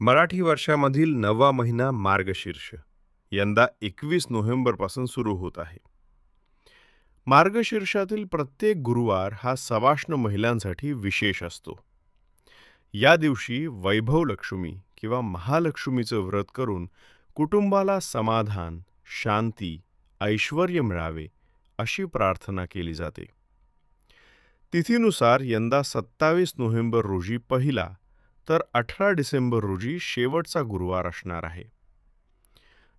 मराठी वर्षामधील नववा महिना मार्गशीर्ष. यंदा एकवीस नोव्हेंबरपासून सुरू होत आहे. मार्गशीर्षातील प्रत्येक गुरुवार हा सवाष्ण महिलांसाठी विशेष असतो. या दिवशी वैभव लक्ष्मी किंवा महालक्ष्मीचं व्रत करून कुटुंबाला समाधान शांती ऐश्वर मिळावे अशी प्रार्थना केली जाते. तिथीनुसार यंदा सत्तावीस नोव्हेंबर रोजी पहिला तर अठरा डिसेंबर रोजी शेवटचा गुरुवार असणार आहे.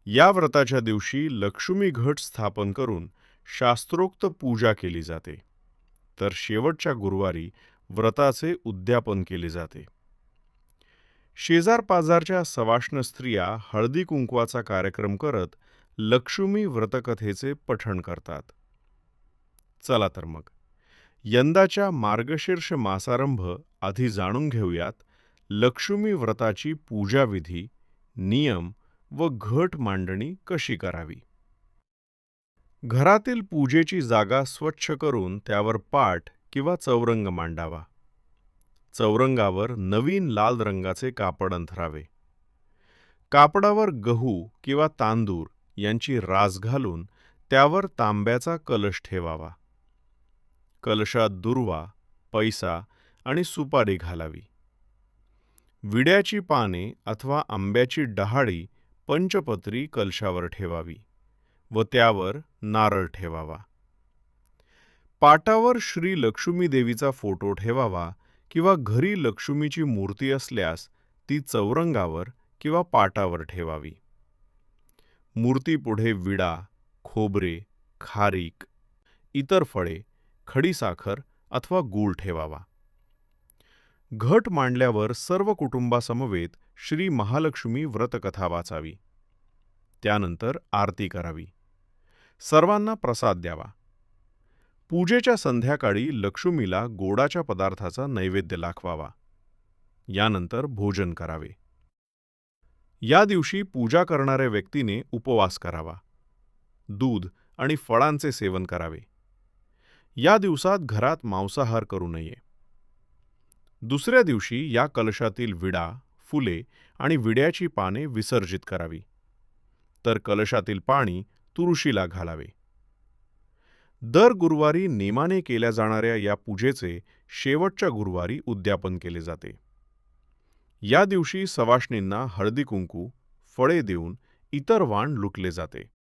या व्रताच्या दिवशी लक्ष्मी घट स्थापन करून शास्त्रोक्त पूजा केली जाते. तर शेवटच्या गुरुवारी व्रताचे उद्यापन केले जाते. शेजारपाजारच्या सवाष्ण स्त्रिया हळदी कुंकवाचा कार्यक्रम करत लक्ष्मी व्रतकथेचे पठण करतात. चला तर मग. यंदाच्या मार्गशीर्ष मासारंभ आधी जाणून घेऊयात लक्ष्मी व्रताची पूजाविधी नियम व घट मांडणी कशी करावी? घरातील पूजेची जागा स्वच्छ करून त्यावर पाट किंवा चौरंग मांडावा. चौरंगावर नवीन लाल रंगाचे कापड अंथरावे. कापडावर गहू किंवा तांदूळ यांची रास घालून त्यावर तांब्याचा कलश ठेवावा. कलशात दुर्वा पैसा आणि सुपारी घालावी. विड्याची पाने अथवा आंब्याची डहाळी पंचपत्री कलशावर ठेवावी व त्यावर नारळ ठेवावा. पाटावर श्री लक्ष्मी देवीचा फोटो ठेवावा किंवा घरी लक्ष्मीची मूर्ती असल्यास ती चौरंगावर किंवा पाटावर ठेवावी. मूर्तीपुढे विडा खोबरे खारीक इतर फळे खडीसाखर अथवा गूळ ठेवावा. घट मांडल्यावर सर्व कुटुंबासमवेत श्री महालक्ष्मी व्रतकथा वाचावी. त्यानंतर आरती करावी. सर्वांना प्रसाद द्यावा. पूजेच्या संध्याकाळी लक्ष्मीला गोडाच्या पदार्थाचा नैवेद्य दाखवावा. यानंतर भोजन करावे. या दिवशी पूजा करणाऱ्या व्यक्तीने उपवास करावा. दूध आणि फळांचे सेवन करावे. या दिवसात घरात मांसाहार करू नये. दुसऱ्या दिवशी या कलशातील विडा फुले आणि विड्याची पाने विसर्जित करावी. तर कलशातील पाणी तुळशीला घालावे. दर गुरुवारी नेमाने केल्या जाणाऱ्या या पूजेचे शेवटच्या गुरुवारी उद्यापन केले जाते. या दिवशी सवाष्णींना हळदी कुंकू फळे देऊन इतर वाण लुटले जाते.